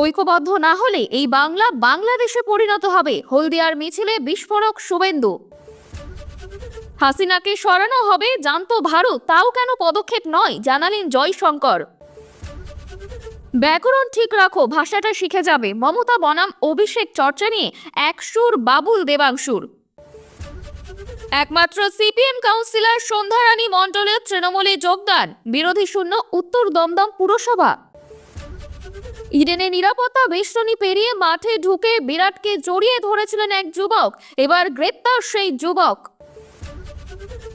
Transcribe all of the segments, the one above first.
ঐক্যবদ্ধ না হলে এই বাংলা বাংলাদেশে পরিণত হবে হলদিয়ার মিছিলে বিস্ফোরক শুভেন্দু। হাসিনাকে সরানো হবে জানতো ভারত, তাও কেন পদক্ষেপ নয়, জানালেন জয়শঙ্কর। ব্যাকরণ ঠিক রাখো, ভাষাটা শিখে যাবে। মমতা বনাম, অভিষেক চর্চা নিয়ে একসুর বাবুল দেবাংশুর। একমাত্র সিপিএম কাউন্সিলর সন্ধ্যারানী মণ্ডলের তৃণমূলে যোগদান। বিরোধী শূন্য উত্তর দমদম পুরসভা। ইডেনে নিরাপত্তা বেষ্টনী পেরিয়ে মাঠে ঢুকে বিরাটকে জড়িয়ে ধরেছিলেন এক যুবক। এবার গ্রেপ্তার সেই যুবক।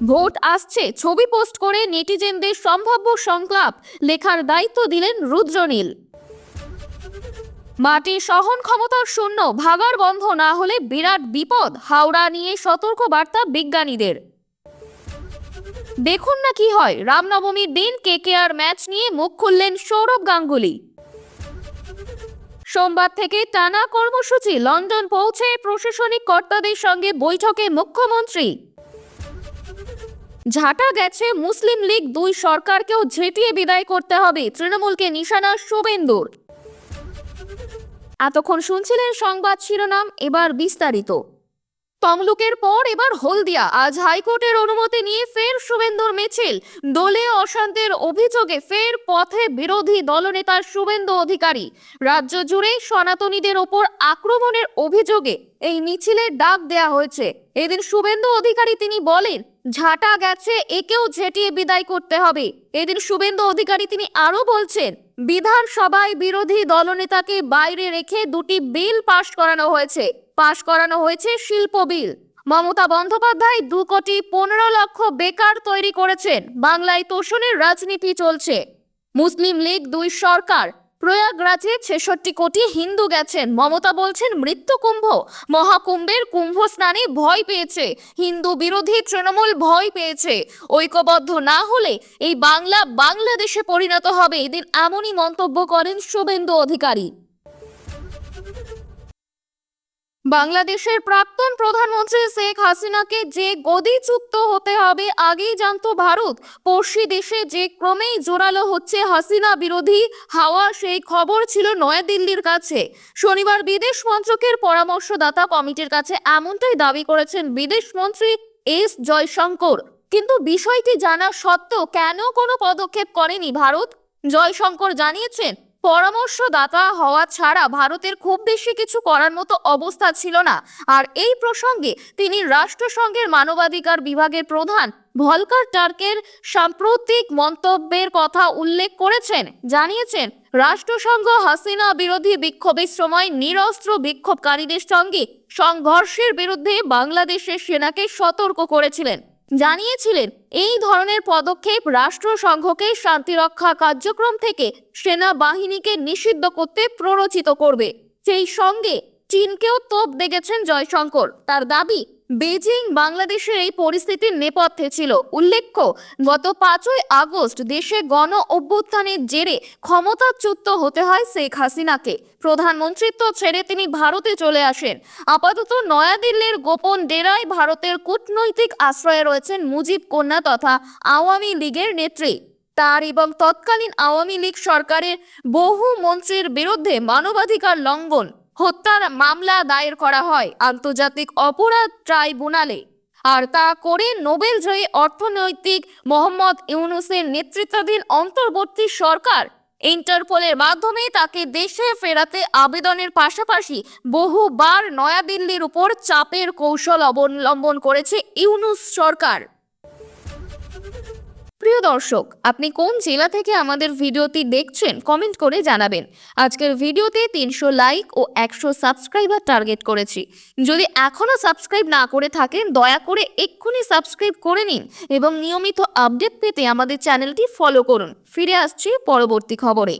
ভোট আসছে, ছবি পোস্ট করে নেটিজেনদের সম্ভাব্য সংলাপ। লেখার দায়িত্ব দিলেন রুদ্রনীল। মাটি সহন ক্ষমতার শূন্য, ভাগার বন্ধ না হলে বিরাট বিপদ। হাওড়া নিয়ে সতর্ক বার্তা বিজ্ঞানীদের। দেখুন না কি হয়, রামনবমীর দিন কেকেআর ম্যাচ নিয়ে মুখ খুললেন সৌরভ গাঙ্গুলি। সোমবার থেকে টানা কর্মসূচি। লন্ডন পৌঁছে প্রশাসনিক কর্তাদের সঙ্গে বৈঠকে মুখ্যমন্ত্রী। ঝাঁটা গেছে মুসলিম লীগ দুই সরকারকেও ঝেঁটিয়ে বিদায় করতে হবে। তৃণমূলকে নিশানা শুভেন্দুর। এতক্ষণ শুনছিলেন সংবাদ শিরোনাম, এবার বিস্তারিত। তমলুকের পর এবার হলদিয়া। আজ হাইকোর্টের অনুমতি নিয়ে ফের শুভেন্দুর মিছিল। দলে অশান্তির অভিযোগে ফের পথে বিরোধী দলনেতা শুভেন্দু অধিকারী। রাজ্য জুড়ে সনাতনীদের ওপর আক্রমণের অভিযোগে এই মিছিলের ডাক দেয়া হয়েছে। এদিন শুভেন্দু অধিকারী তিনি বলেন, ঝাঁটা গেছে, একেও ঝেঁটিয়ে বিদায় করতে হবে। এদিন শুভেন্দু অধিকারী তিনি আরও বলছেন, বিধানসভায় বিরোধী দলনেতাকে বাইরে রেখে দুটি বিল পাশ করানো হয়েছে। পাশ করানো হয়েছে শিল্প বিল। মমতা বন্দ্যোপাধ্যায় দু কোটি পনেরো লক্ষ বেকার তৈরি করেছেন। বাংলায় তোষণের রাজনীতি চলছে। মুসলিম লীগ দুই সরকার। প্রয়াগরাজে ছেষট্টি কোটি হিন্দু গেছেন। মমতা বলছেন মৃত্যু কুম্ভ। মহাকুম্ভের কুম্ভ স্নানে ভয় পেয়েছে। হিন্দু বিরোধী তৃণমূল ভয় পেয়েছে। ঐক্যবদ্ধ না হলে এই বাংলা বাংলাদেশে পরিণত হবে। এদিন এমনই মন্তব্য করেন শুভেন্দু অধিকারী। বাংলাদেশের প্রাক্তন প্রধানমন্ত্রী শেখ হাসিনাকে যে গদিচ্যুত হতে হবে, আগেই জানত ভারত। পড়শি দেশে যে ক্রমেই জোরালো হচ্ছে হাসিনা বিরোধী হাওয়া, সেই খবর ছিল নয়াদিল্লির কাছে। শনিবার বিদেশ মন্ত্রকের পরামর্শদাতা কমিটির কাছে এমনটাই দাবি করেছেন বিদেশ মন্ত্রী এস জয়শঙ্কর। কিন্তু বিষয়টি জানা সত্ত্বেও কেন কোনো পদক্ষেপ করেনি ভারত? জয়শঙ্কর জানিয়েছেন পরামর্শদাতা হওয়া ছাড়া ভারতের খুব বেশি কিছু করার মতো অবস্থা ছিল না। আর এই প্রসঙ্গে তিনি রাষ্ট্রসংঘের মানবাধিকার বিভাগের প্রধান ভলকার টার্কের সাম্প্রতিক মন্তব্যের কথা উল্লেখ করেছেন। জানিয়েছেন, রাষ্ট্রসংঘ হাসিনা বিরোধী বিক্ষোভের সময় নিরস্ত্র বিক্ষোভকারীদের সঙ্গে সংঘর্ষের বিরুদ্ধে বাংলাদেশের সেনাকে সতর্ক করেছিলেন। জানিয়েছিলেন, এই ধরনের পদক্ষেপ রাষ্ট্রসংঘকে শান্তিরক্ষা কার্যক্রম থেকে সেনাবাহিনীকে নিষিদ্ধ করতে প্ররোচিত করবে। সেই সঙ্গে চীনকেও তোপ দেখেছেন জয়শঙ্কর। তার দাবি বেজিং বাংলাদেশের এই পরিস্থিতির নেপথ্যে ছিল। উল্লেখ্য, গত পাঁচই আগস্ট দেশে গণ অভ্যুত্থানের জেরে ক্ষমতাচ্যুত হতে হয় শেখ হাসিনাকে। প্রধানমন্ত্রিত্ব ছেড়ে তিনি ভারতে চলে আসেন। আপাতত নয়াদিল্লির গোপন ডেরায় ভারতের কূটনৈতিক আশ্রয়ে রয়েছেন মুজিব কন্যা তথা আওয়ামী লীগের নেত্রী। তার এবং তৎকালীন আওয়ামী লীগ সরকারের বহু মন্ত্রীর বিরুদ্ধে মানবাধিকার লঙ্ঘন। হত্যার মামলা দায়ের করা হয় আন্তর্জাতিক অপরাধ ট্রাইব্যুনালে। আর তা করে নোবেল জয়ী অর্থনৈতিক মোহাম্মদ ইউনুসের নেতৃত্বাধীন অন্তর্বর্তী সরকার ইন্টারপোলের মাধ্যমে তাকে দেশে ফেরাতে আবেদনের পাশাপাশি বহুবার নয়াদিল্লির উপর চাপের কৌশল অবলম্বন করেছে ইউনুস সরকার। প্রিয় দর্শক, আপনি কোন জেলা থেকে আমাদের ভিডিওটি দেখছেন কমেন্ট করে জানাবেন। আজকের ভিডিওতে তিনশো লাইক ও একশো সাবস্ক্রাইবার টার্গেট করেছি। যদি এখনও সাবস্ক্রাইব না করে থাকেন, দয়া করে এক্ষুনি সাবস্ক্রাইব করে নিন এবং নিয়মিত আপডেট পেতে আমাদের চ্যানেলটি ফলো করুন। ফিরে আসছি পরবর্তী খবরে।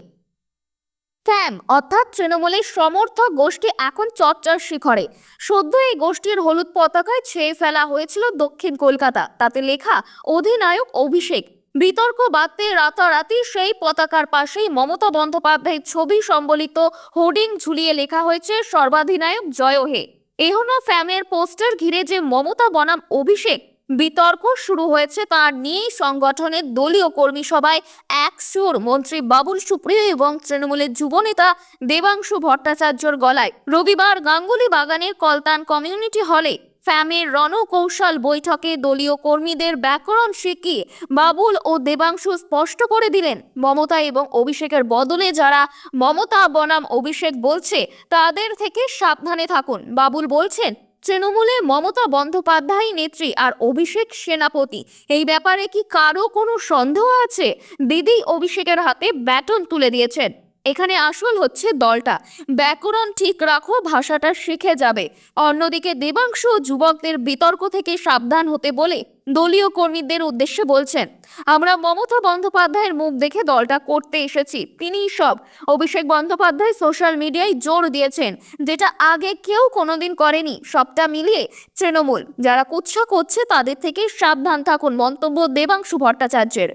ক্যাম অর্থাৎ তৃণমূলের সমর্থক গোষ্ঠী এখন চর্চার শিখরে। সদ্য এই গোষ্ঠীর হলুদ পতাকায় ছেয়ে ফেলা হয়েছিল দক্ষিণ কলকাতা। তাতে লেখা, অধিনায়ক অভিষেক। বিতর্ক বাদতে রাতারাতি সেই পতাকার পাশেই মমতা বন্দ্যোপাধ্যায়ের ছবি সম্বলিত হোর্ডিং ঝুলিয়ে লেখা হয়েছে সর্বাধিনায়ক জয় হে এহনো ফ্যামের পোস্টার ঘিরে যে মমতা বনাম অভিষেক, বিতর্ক শুরু হয়েছে তার নিয়েই সংগঠনের দলীয় কর্মী সভায় এক সুর, মন্ত্রী বাবুল সুপ্রিয় এবং তৃণমূলের যুবনেতা দেবাংশু ভট্টাচার্যর গলায়। রবিবার গাঙ্গুলি বাগানের কলতান কমিউনিটি হলে ফ্যামের রণকৌশল বৈঠকে দলীয় কর্মীদের ব্যাকরণ শিখিয়ে বাবুল ও দেবাংশু স্পষ্ট করে দিলেন। মমতা এবং অভিষেকের বদলে যারা মমতা বনাম অভিষেক বলছে, তাদের থেকে সাবধানে থাকুন। বাবুল বলছেন, তৃণমূলে মমতা বন্দ্যোপাধ্যায় নেত্রী আর অভিষেক সেনাপতি, এই ব্যাপারে কি কারও কোনো সন্দেহ আছে? দিদি অভিষেকের হাতে ব্যাটন তুলে দিয়েছেন। এখানে আসল হচ্ছে দলটা। ব্যাকরণ ঠিক রাখো, ভাষাটা শিখে যাবে। অন্যদিকে দেবাংশু যুবকদের বিতর্ক থেকে সাবধান হতে বলে দলীয় কর্মীদের উদ্দেশ্যে বলছেন, আমরা মমতা বন্দ্যোপাধ্যায়ের মুখ দেখে দলটা করতে এসেছি। তিনিই সব। অভিষেক বন্দ্যোপাধ্যায় সোশ্যাল মিডিয়ায় জোর দিয়েছেন, যেটা আগে কেউ কোনোদিন করেনি। সবটা মিলিয়ে তৃণমূল, যারা কুৎসা করছে তাদের থেকে সাবধান থাকুন। মন্তব্য দেবাংশু ভট্টাচার্যের।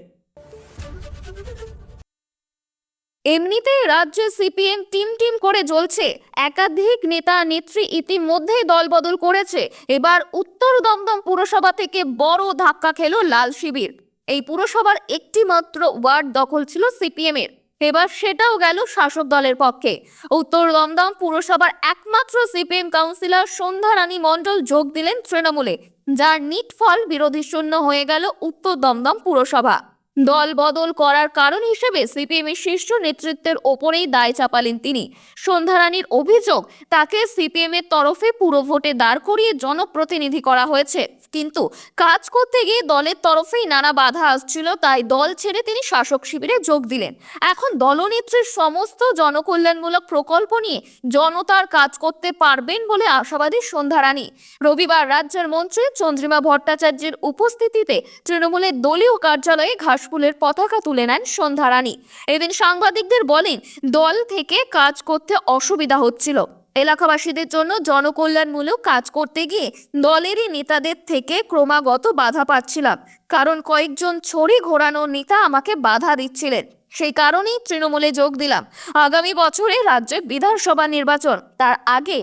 এমনিতে রাজ্যে সিপিএম টিম টিম করে জ্বলছে। একাধিক নেতা নেত্রী ইতিমধ্যেই দলবদল করেছে। এবার উত্তর দমদম পুরসভা থেকে বড় ধাক্কা খেল লাল শিবির। এই পুরসভার একটি মাত্র ওয়ার্ড দখল ছিল সিপিএম এর এবার সেটাও গেল শাসক দলের পক্ষে। উত্তর দমদম পুরসভার একমাত্র সিপিএম কাউন্সিলর সন্ধ্যা রানী মণ্ডল যোগ দিলেন তৃণমূলে। যার নিট ফল বিরোধী শূন্য হয়ে গেল উত্তর দমদম পুরসভা। দল বদল করার কারণ হিসেবে সিপিএম এর শীর্ষ নেতৃত্বের ওপরেই দায় চাপালেন তিনি। সন্ধ্যারানীর অভিযোগ, তাকে সিপিএম এর তরফে পুরো ভোটে দাঁড় করিয়ে জনপ্রতিনিধি করা হয়েছে। কিন্তু কাজ করতে গিয়ে দলের তরফেই নানা বাধা আসছিল, তাই দল ছেড়ে তিনি শাসক শিবিরে যোগ দিলেন। এখন দলনেত্রীর সমস্ত জনকল্যাণমূলক প্রকল্প নিয়ে জনতার কাজ করতে পারবেন বলে আশাবাদী সন্ধ্যারানী। রবিবার রাজ্যের মন্ত্রী চন্দ্রিমা ভট্টাচার্যের উপস্থিতিতে তৃণমূলের দলীয় কার্যালয়ে ঘাসফুলের পতাকা তুলে নেন সন্ধ্যা সন্ধ্যারানী। এদিন সাংবাদিকদের বলেন, দল থেকে কাজ করতে অসুবিধা হচ্ছিল। এলাকাবাসীদের জন্য জনকল্যাণমূলক কাজ করতে গিয়ে দলেরই নেতাদের থেকে ক্রমাগত বাধা পাচ্ছিলাম। কারণ কয়েকজন ছড়ি ঘোরানো নেতা আমাকে বাধা দিচ্ছিলেন। সেই কারণেই তৃণমূলে যোগ দিলাম। আগামী বছরে রাজ্যে বিধানসভা নির্বাচন। তার আগে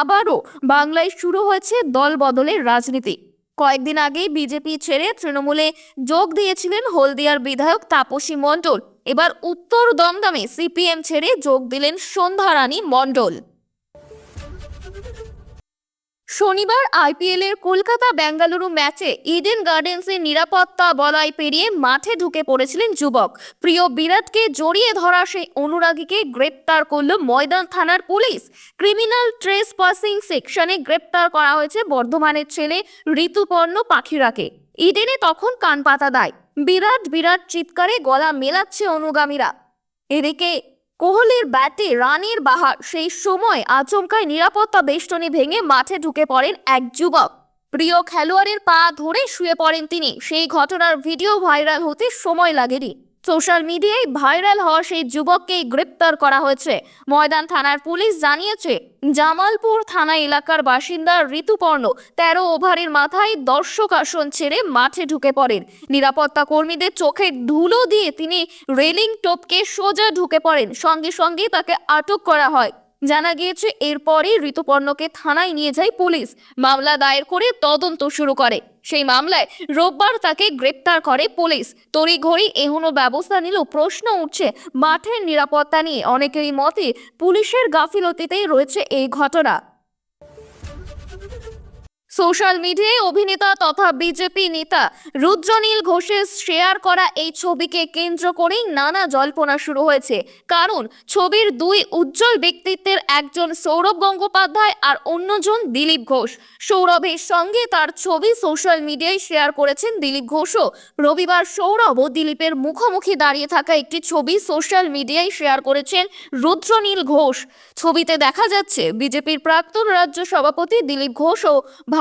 আবারও বাংলায় শুরু হয়েছে দল বদলের রাজনীতি। কয়েকদিন আগেই বিজেপি ছেড়ে তৃণমূলে যোগ দিয়েছিলেন হলদিয়ার বিধায়ক তাপসী মণ্ডল। এবার উত্তর দমদমে সিপিএম ছেড়ে যোগ দিলেন সন্ধ্যারানী মণ্ডল। শনিবার আইপিএল এর কলকাতা বেঙ্গালুরু ম্যাচে ইডেন গার্ডেন্সের নিরাপত্তা বলয় পেরিয়ে মাঠে ঢুকে পড়েছিলেন যুবক। প্রিয় বিরাটকে জড়িয়ে ধরা সেই অনুরাগীকে গ্রেপ্তার করল ময়দান থানার পুলিশ। ক্রিমিনাল ট্রেস পাসিং সেকশনে গ্রেপ্তার করা হয়েছে বর্ধমানের ছেলে ঋতুপর্ণ পাখিরাকে। ইডেনে তখন কান পাতা দেয়। বিরাট বিরাট চিৎকারে গলা মেলাচ্ছে অনুগামীরা। এদিকে কোহলির ব্যাটে রানের বাহার, সেই সময় আচমকায় নিরাপত্তা বেষ্টনী ভেঙে মাঠে ঢুকে পড়েন এক যুবক। প্রিয় খেলোয়াড়ের পা ধরে শুয়ে পড়েন তিনি। সেই ঘটনার ভিডিও ভাইরাল হতে সময় লাগেনি। সোশ্যাল মিডিয়ায় ভাইরাল হওয়া সেই যুবককেই গ্রেপ্তার করা হয়েছে। ময়দান থানার পুলিশ জানিয়েছে, জামালপুর থানা এলাকার বাসিন্দা ঋতুপর্ণ তেরো ওভারের মাথায় দর্শক আসন ছেড়ে মাঠে ঢুকে পড়েন। নিরাপত্তা কর্মীদের চোখে ধুলো দিয়ে তিনি রেলিং টপকে সোজা ঢুকে পড়েন। সঙ্গে সঙ্গে তাকে আটক করা হয়। জানা গিয়েছে, এরপরই ঋতুপর্ণকে থানায় নিয়ে যায় পুলিশ। মামলা দায়ের করে তদন্ত শুরু করে। সেই মামলায় রোববার তাকে গ্রেপ্তার করে পুলিশ। তড়িঘড়ি এহনো ব্যবস্থা নিলেও প্রশ্ন উঠছে মাঠের নিরাপত্তা নিয়ে। অনেকেরই মতে পুলিশের গাফিলতিতেই রয়েছে এই ঘটনা। সোশ্যাল মিডিয়ায় অভিনেতা তথা বিজেপি নেতা রুদ্রনীল ঘোষের শেয়ার করা এই ছবিকে কেন্দ্র করেই নানা জল্পনা শুরু হয়েছে। কারণ ছবির দুই উজ্জ্বল ব্যক্তিত্বের একজন সৌরভ গঙ্গোপাধ্যায় আর অন্যজন দিলীপ ঘোষ। সৌরভের সঙ্গে তার ছবি সোশ্যাল মিডিয়ায় শেয়ার করেছেন দিলীপ ঘোষও। রবিবার সৌরভ ও দিলীপের মুখোমুখি দাঁড়িয়ে থাকা একটি ছবি সোশ্যাল মিডিয়ায় শেয়ার করেছেন রুদ্রনীল ঘোষ। ছবিতে দেখা যাচ্ছে, বিজেপির প্রাক্তন রাজ্য সভাপতি দিলীপ ঘোষ ও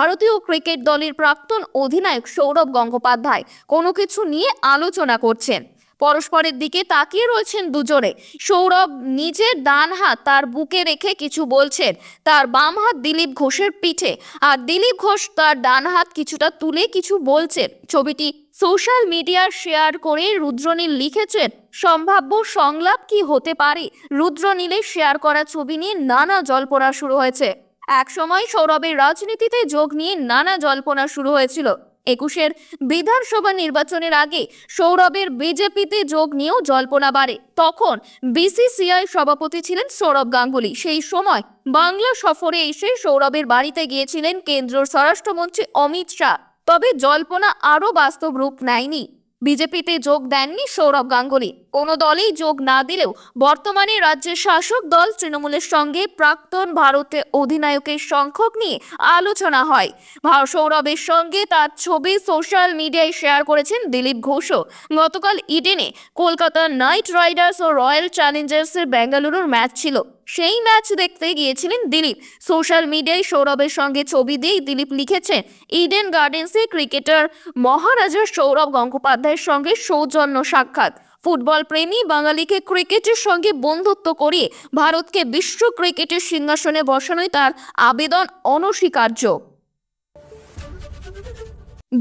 ভারতীয় ক্রিকেট দলের প্রাক্তন অধিনায়ক সৌরভ গঙ্গোপাধ্যায় কোনো কিছু নিয়ে আলোচনা করছেন। পরস্পরের দিকে তাকিয়ে রয়েছেন দুজনে। সৌরভ নিজের ডান হাত তার বুকে রেখে কিছু বলছেন। তার বাম হাত দিলীপ ঘোষের পিঠে। আর দিলীপ ঘোষ তার ডান হাত কিছুটা তুলে কিছু বলছেন। ছবিটি সোশ্যাল মিডিয়া শেয়ার করে রুদ্রনীল লিখেছেন, সম্ভাব্য সংলাপ কি হতে পারে? রুদ্রনীলের শেয়ার করা ছবি নিয়ে নানা জল্পনা শুরু হয়েছে। একসময় সৌরভের রাজনীতিতে যোগ নিয়ে নানা জল্পনা শুরু হয়েছিল। একুশের বিধানসভা নির্বাচনের আগে সৌরভের বিজেপিতে যোগ নিয়েও জল্পনা বাড়ে। তখন বিসিসিআই সভাপতি ছিলেন সৌরভ গাঙ্গুলি। সেই সময় বাংলা সফরে এসে সৌরভের বাড়িতে গিয়েছিলেন কেন্দ্রীয় স্বরাষ্ট্রমন্ত্রী অমিত শাহ। তবে জল্পনা আরও বাস্তব রূপ নেয়নি। বিজেপিতে যোগ দেননি সৌরভ গাঙ্গুলি। কোনো দলেই যোগ না দিলেও বর্তমানে রাজ্যের শাসক দল তৃণমূলের সঙ্গে প্রাক্তন ভারতের অধিনায়কের সংখ্যক নিয়ে আলোচনা হয়। সৌরভের সঙ্গে তার ছবি সোশ্যাল মিডিয়ায় শেয়ার করেছেন দিলীপ ঘোষও। গতকাল ইডেনে কলকাতা নাইট রাইডার্স ও রয়্যাল চ্যালেঞ্জার্সের বেঙ্গালুরুর ম্যাচ ছিল। সেই ম্যাচ দেখতে গিয়েছিলেন দিলীপ। সোশ্যাল মিডিয়ায় সৌরভের সঙ্গে ছবি দিয়েই দিলীপ লিখেছেন ইডেন গার্ডেন্সে ক্রিকেটার মহারাজা সৌরভ গঙ্গোপাধ্যায়ের সঙ্গে সৌজন্য সাক্ষাৎ। ফুটবল প্রেমী বাঙালিকে ক্রিকেটের সঙ্গে বন্ধুত্ব করিয়ে ভারতকে বিশ্ব ক্রিকেটের সিংহাসনে বসানোই তার আবেদন অনস্বীকার্য।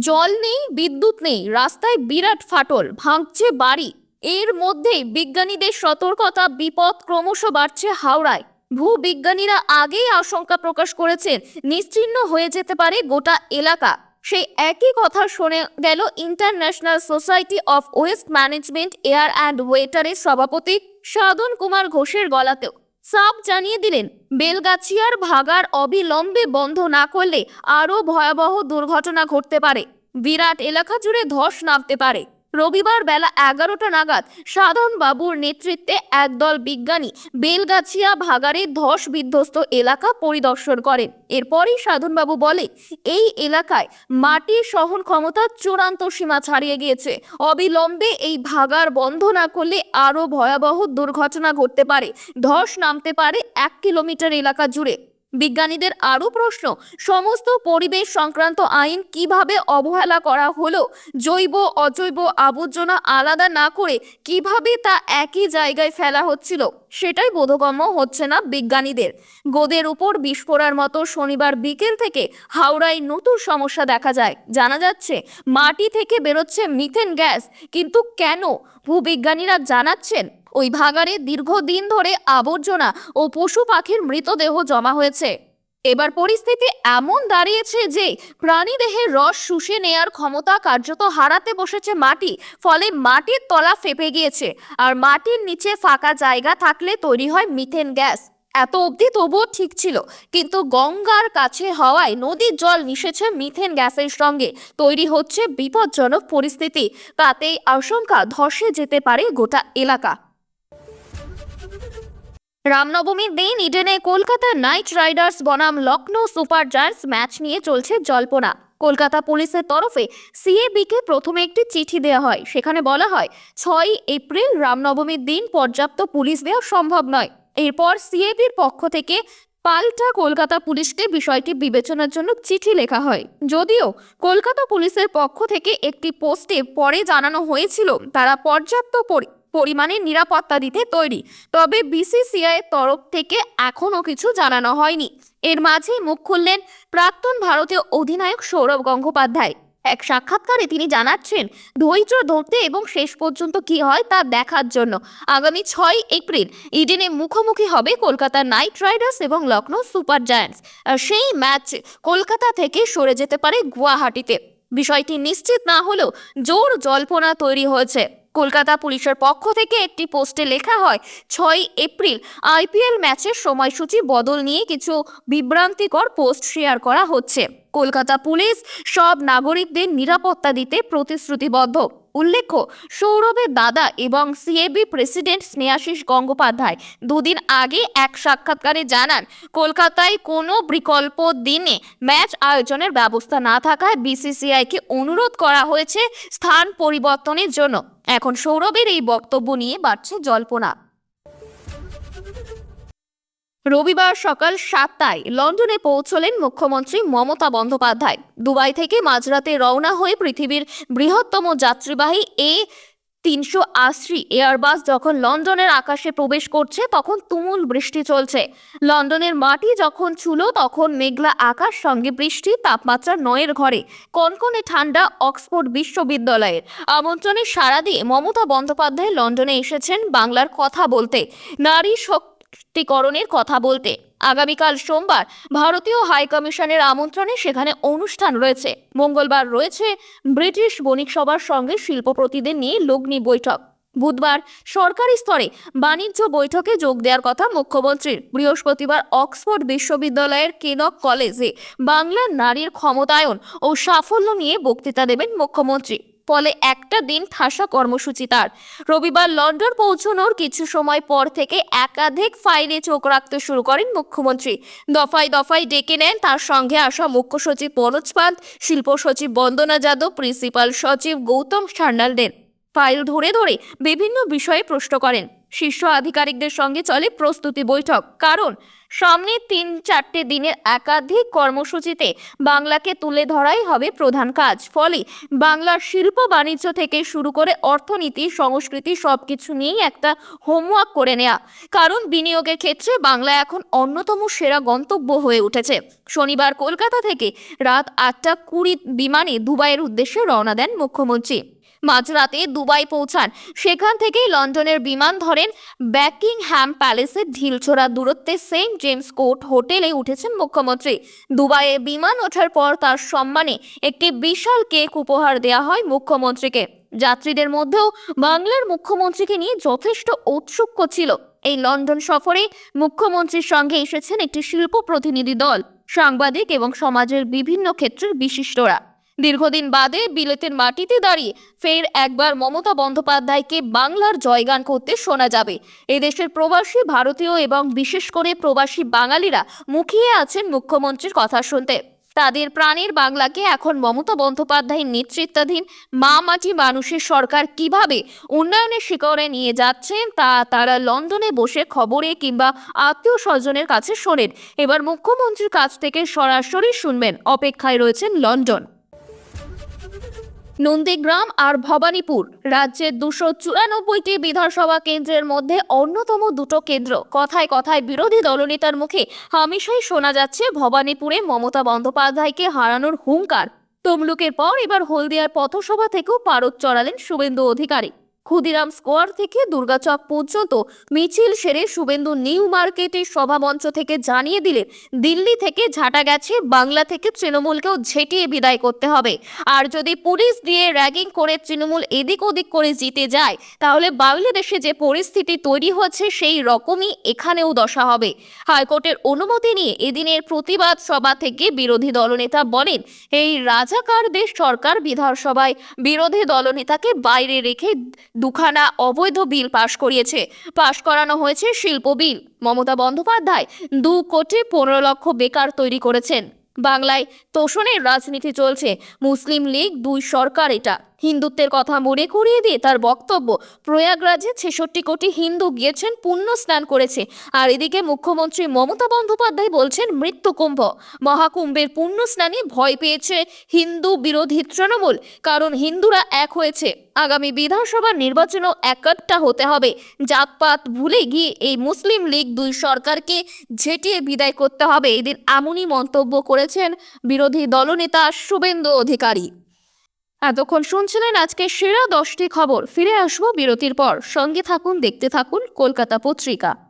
জল নেই, বিদ্যুৎ নেই, রাস্তায় বিরাট ফাটল, ভাঙছে বাড়ি। এর মধ্যেই বিজ্ঞানীদের সতর্কতা বিপদ ক্রমশ বাড়ছে হাওড়ায়। ভূবিজ্ঞানীরা আগেই আশঙ্কা প্রকাশ করেছেন, নিশ্চিহ্ন হয়ে যেতে পারে গোটা এলাকা। সেই একই কথা শুনে গেল International Society of Waste Management Air and ওয়েটারের সভাপতি সাধন কুমার ঘোষের গলাতেও। সাপ জানিয়ে দিলেন, বেলগাছিয়ার ভাগার অবিলম্বে বন্ধ না করলে আরও ভয়াবহ দুর্ঘটনা ঘটতে পারে। বিরাট এলাকা জুড়ে ধস নামতে পারে। রবিবার বেলা এগারোটা নাগাদ সাধন বাবুর নেতৃত্বে একদল বিজ্ঞানী বেলগাছিয়া ভাগাড়ের ধস বিধ্বস্ত এলাকা পরিদর্শন করেন। এরপরই সাধনবাবু বলে, এই এলাকায় মাটির সহন ক্ষমতা চূড়ান্ত সীমা ছাড়িয়ে গিয়েছে। অবিলম্বে এই ভাগার বন্ধ না করলে আরও ভয়াবহ দুর্ঘটনা ঘটতে পারে। ধস নামতে পারে এক কিলোমিটার এলাকা জুড়ে। বিজ্ঞানীদের আরও প্রশ্ন, সমস্ত পরিবেশ সংক্রান্ত আইন কীভাবে অবহেলা করা হলো? জৈব, অজৈব আবর্জনা আলাদা না করে কীভাবে তা একই জায়গায় ফেলা হচ্ছিল? সেটাই বোধগম্য হচ্ছে না বিজ্ঞানীদের। গোদের উপর বিস্ফোরার মতো শনিবার বিকেল থেকে হাওড়ায় নতুন সমস্যা দেখা যায়। জানা যাচ্ছে, মাটি থেকে বেরোচ্ছে মিথেন গ্যাস। কিন্তু কেন? ভূবিজ্ঞানীরা জানাচ্ছেন ওই ভাগাড়ে দীর্ঘদিন ধরে আবর্জনা ও পশু পাখির মৃতদেহ জমা হয়েছে। এবার পরিস্থিতি এমন দাঁড়িয়েছে যে প্রাণীদেহের রস শুষে নেয়ার ক্ষমতা কার্যত হারাতে বসেছে মাটি, ফলে মাটির তলা ফেপে গিয়েছে আর মাটির নিচে ফাঁকা জায়গা থাকলে তৈরি হয় মিথেন গ্যাস। এত অবধি তবুও ঠিক ছিল, কিন্তু গঙ্গার কাছে হওয়ায় নদীর জল মিশেছে মিথেন গ্যাসের সঙ্গে। তৈরি হচ্ছে বিপজ্জনক পরিস্থিতি, তাতেই আশঙ্কা ধসে যেতে পারে গোটা এলাকা। রামনবমীর দিন ইডেনে কলকাতা নাইট রাইডার্স বনাম লখনৌ সুপার জায়ান্টস ম্যাচ নিয়ে চলছে জল্পনা। কলকাতা পুলিশের তরফে সিএবিকে প্রথমে একটি চিঠি দেওয়া হয়। সেখানে বলা হয় ছয় এপ্রিল রামনবমীর দিন পর্যাপ্ত পুলিশ দেওয়া সম্ভব নয়। এরপর সিএবির পক্ষ থেকে পাল্টা কলকাতা পুলিশকে বিষয়টি বিবেচনার জন্য চিঠি লেখা হয়। যদিও কলকাতা পুলিশের পক্ষ থেকে একটি পোস্টে পরে জানানো হয়েছিল, তারা পর্যাপ্ত পরি- পরিমাণে নিরাপত্তা দিতে তৈরি। তবে বিসিসিআই তরফ থেকে এখনও কিছু জানানো হয়নি। এর মাঝেই মুখ খুললেন প্রাক্তন ভারতীয় অধিনায়ক সৌরভ গঙ্গোপাধ্যায়। এক সাক্ষাৎকারে তিনি জানাচ্ছেন, ধৈর্য ধরতে এবং শেষ পর্যন্ত কি হয় তা দেখার জন্য। আগামী ছয় এপ্রিল, ইডেনে মুখোমুখি হবে কলকাতা নাইট রাইডার্স এবং লখনৌ সুপার জায়ান্টস। আর সেই ম্যাচ কলকাতা থেকে সরে যেতে পারে গুয়াহাটিতে। বিষয়টি নিশ্চিত না হলেও জোর জল্পনা তৈরি হয়েছে। কলকাতা পুলিশের পক্ষ থেকে একটি পোস্টে লেখা হয় ছয় এপ্রিল আইপিএল ম্যাচের সময়সূচি বদল নিয়ে কিছু বিভ্রান্তিকর পোস্ট শেয়ার করা হচ্ছে। কলকাতা পুলিশ সব নাগরিকদের নিরাপত্তা দিতে প্রতিশ্রুতিবদ্ধ। উল্লেখ্য, সৌরভের দাদা এবং সিএবি প্রেসিডেন্ট স্নেহাশিস গঙ্গোপাধ্যায় দুদিন আগে এক সাক্ষাৎকারে জানান, কলকাতায় কোনো বিকল্প দিনে ম্যাচ আয়োজনের ব্যবস্থা না থাকায় বিসিসিআইকে অনুরোধ করা হয়েছে স্থান পরিবর্তনের জন্য। এখন সৌরভের এই বক্তব্য নিয়ে বাড়ছে জল্পনা। রবিবার সকাল সাতটায় লন্ডনে পৌঁছলেন মুখ্যমন্ত্রী মমতা বন্দ্যোপাধ্যায়। দুবাই থেকে মাঝরাতে রওনা হয়ে পৃথিবীর বৃহত্তম যাত্রীবাহী এ তিনশো আশি এয়ারবাস যখন লন্ডনের আকাশে প্রবেশ করছে, তখন তুমুল বৃষ্টি চলছে। লন্ডনের মাটি যখন ছুলো, তখন মেঘলা আকাশ, সঙ্গে বৃষ্টি, তাপমাত্রা নয়ের ঘরে। কনকনে ঠান্ডা অক্সফোর্ড বিশ্ববিদ্যালয়ের। আমন্ত্রণে সাড়া দিয়ে মমতা বন্দ্যোপাধ্যায় লন্ডনে এসেছেন বাংলার কথা বলতে। নারী শক্তিকরণের কথা বলতে। আগামীকাল সোমবার ভারতীয় হাই কমিশনের আমন্ত্রণে সেখানে অনুষ্ঠান রয়েছে। মঙ্গলবার রয়েছে ব্রিটিশ বণিক সভার সঙ্গে শিল্পপতিদের নিয়ে লগ্নি বৈঠক। বুধবার সরকারি স্তরে বাণিজ্য বৈঠকে যোগ দেওয়ার কথা মুখ্যমন্ত্রীর। বৃহস্পতিবার অক্সফোর্ড বিশ্ববিদ্যালয়ের কেনক কলেজে বাংলার নারীর ক্ষমতায়ন ও সাফল্য নিয়ে বক্তৃতা দেবেন মুখ্যমন্ত্রী। ফলে একটা দিন ঠাসা কর্মসূচি তার। রবিবার লন্ডন পৌঁছানোর কিছু সময় পর থেকে একাধিক ফাইলে চোখ রাখতে শুরু করেন মুখ্যমন্ত্রী। দফায় দফায় ডেকে নেন তার সঙ্গে আসা মুখ্য সচিব মনোজ পান্ত শিল্প সচিব বন্দনা যাদব, প্রিন্সিপাল সচিব গৌতম সান্যালদের। ফাইল ধরে ধরে বিভিন্ন বিষয়ে প্রশ্ন করেন। শীর্ষ আধিকারিকদের সঙ্গে চলে প্রস্তুতি বৈঠক। কারণ সামনে তিন চারটে দিনের একাধিক কর্মসূচিতে বাংলাকে তুলে ধরাই হবে প্রধান কাজ। ফলে বাংলার শিল্প বাণিজ্য থেকে শুরু করে অর্থনীতি, সংস্কৃতি সবকিছু নিয়েই একটা হোমওয়ার্ক করে নেওয়া কারণ বিনিয়োগের ক্ষেত্রে বাংলা এখন অন্যতম সেরা গন্তব্য হয়ে উঠেছে। শনিবার কলকাতা থেকে রাত আটটা কুড়ি বিমানে দুবাইয়ের উদ্দেশ্যে রওনা দেন মুখ্যমন্ত্রী। মাঝরাতে দুবাই পৌঁছান। সেখান থেকেই লন্ডনের বিমান ধরেন ব্যাকিংহ্যাম প্যালেসের ঢিলছোড়া দূরত্বে সেন্ট জেমস কোর্ট হোটেলে উঠেছেন মুখ্যমন্ত্রী। দুবাইয়ে বিমান ওঠার পর তার সম্মানে একটি বিশাল কেক উপহার দেওয়া হয় মুখ্যমন্ত্রীকে। যাত্রীদের মধ্যেও বাংলার মুখ্যমন্ত্রীকে নিয়ে যথেষ্ট ঔৎসুক্য ছিল। এই লন্ডন সফরে মুখ্যমন্ত্রীর সঙ্গে এসেছেন একটি শিল্প প্রতিনিধি দল, সাংবাদিক এবং সমাজের বিভিন্ন ক্ষেত্রের বিশিষ্টরা। দীর্ঘদিন বাদে বিলেতের মাটিতে দাঁড়িয়ে ফের একবার মমতা বন্দ্যোপাধ্যায়কে বাংলার জয়গান করতে শোনা যাবে। এদেশের প্রবাসী ভারতীয় এবং বিশেষ করে প্রবাসী বাঙালিরা মুখিয়ে আছেন মুখ্যমন্ত্রীর কথা শুনতে। তাদের প্রাণের বাংলাকে এখন মমতা বন্দ্যোপাধ্যায়ের নেতৃত্বাধীন মা মাটি মানুষের সরকার কীভাবে উন্নয়নের শিখরে নিয়ে যাচ্ছেন তা তারা লন্ডনে বসে খবরে কিংবা আত্মীয় স্বজনের কাছে শোনেন। এবার মুখ্যমন্ত্রীর কাছ থেকে সরাসরি শুনবেন। অপেক্ষায় রয়েছেন লন্ডন। নন্দীগ্রাম আর ভবানীপুর। রাজ্যের দুশো চুরানব্বইটি বিধানসভা কেন্দ্রের মধ্যে অন্যতম দুটো কেন্দ্র। কথায় কথায় বিরোধী দলনেতার মুখে হামেশাই শোনা যাচ্ছে ভবানীপুরে মমতা বন্দ্যোপাধ্যায়কে হারানোর হুঙ্কার। তমলুকের পর এবার হলদিয়ার পথসভা থেকেও পারদ চড়ালেন শুভেন্দু অধিকারী। ক্ষুদিরাম স্কোয়ার থেকে দুর্গাচক পর্যন্ত মিছিল সেরে শুভেন্দু নিউ মার্কেটের সভামঞ্চ থেকে জানিয়ে দিলেন, দিল্লি থেকে ঝাঁটা গেছে, বাংলা থেকে তৃণমূলকেও ঝেঁটিয়ে বিদায় করতে হবে। আর যদি পুলিশ দিয়ে র্যাগিং করে তৃণমূল এদিক ওদিক করে জিতে যায়, তাহলে বাংলাদেশে যে পরিস্থিতি তৈরি হচ্ছে সেই রকমই এখানেও দশা হবে। হাইকোর্টের অনুমতি নিয়ে এদিনের প্রতিবাদ সভা থেকে বিরোধী দলনেতা বলেন, এই রাজাকারদের সরকার বিধানসভায় বিরোধী দলনেতাকে বাইরে রেখে দুখানা অবৈধ বিল পাশ করিয়েছে। পাশ করানো হয়েছে শিল্প বিল। মমতা বন্দ্যোপাধ্যায় দু কোটি পনেরো লক্ষ বেকার তৈরি করেছেন। বাংলায় তোষণের রাজনীতি চলছে। মুসলিম লীগ দুই সরকার এটা। হিন্দুত্বের কথা মনে করিয়ে দিয়ে তার বক্তব্য। প্রয়াগরাজে ছেষট্টি কোটি হিন্দু গিয়েছেন, পুণ্য স্নান করেছে। আর এদিকে মুখ্যমন্ত্রী মমতা বন্দ্যোপাধ্যায় বলছেন মৃত্যুকুম্ভ মহাকুম্ভের পুণ্য স্নানে ভয় পেয়েছে হিন্দু বিরোধী তৃণমূল, কারণ হিন্দুরা এক হয়েছে। আগামী বিধানসভা নির্বাচনও একাট্টা হতে হবে। জাতপাত ভুলে গিয়ে এই মুসলিম লীগ দুই সরকারকে ঝেঁটিয়ে বিদায় করতে হবে। এদিন এমনই মন্তব্য করেছেন বিরোধী দলনেতা শুভেন্দু অধিকারী। এতক্ষণ শুনছিলেন আজকে সেরা দশটি খবর। ফিরে আসব বিরতির পর। সঙ্গে থাকুন, দেখতে থাকুন কলকাতা পত্রিকা।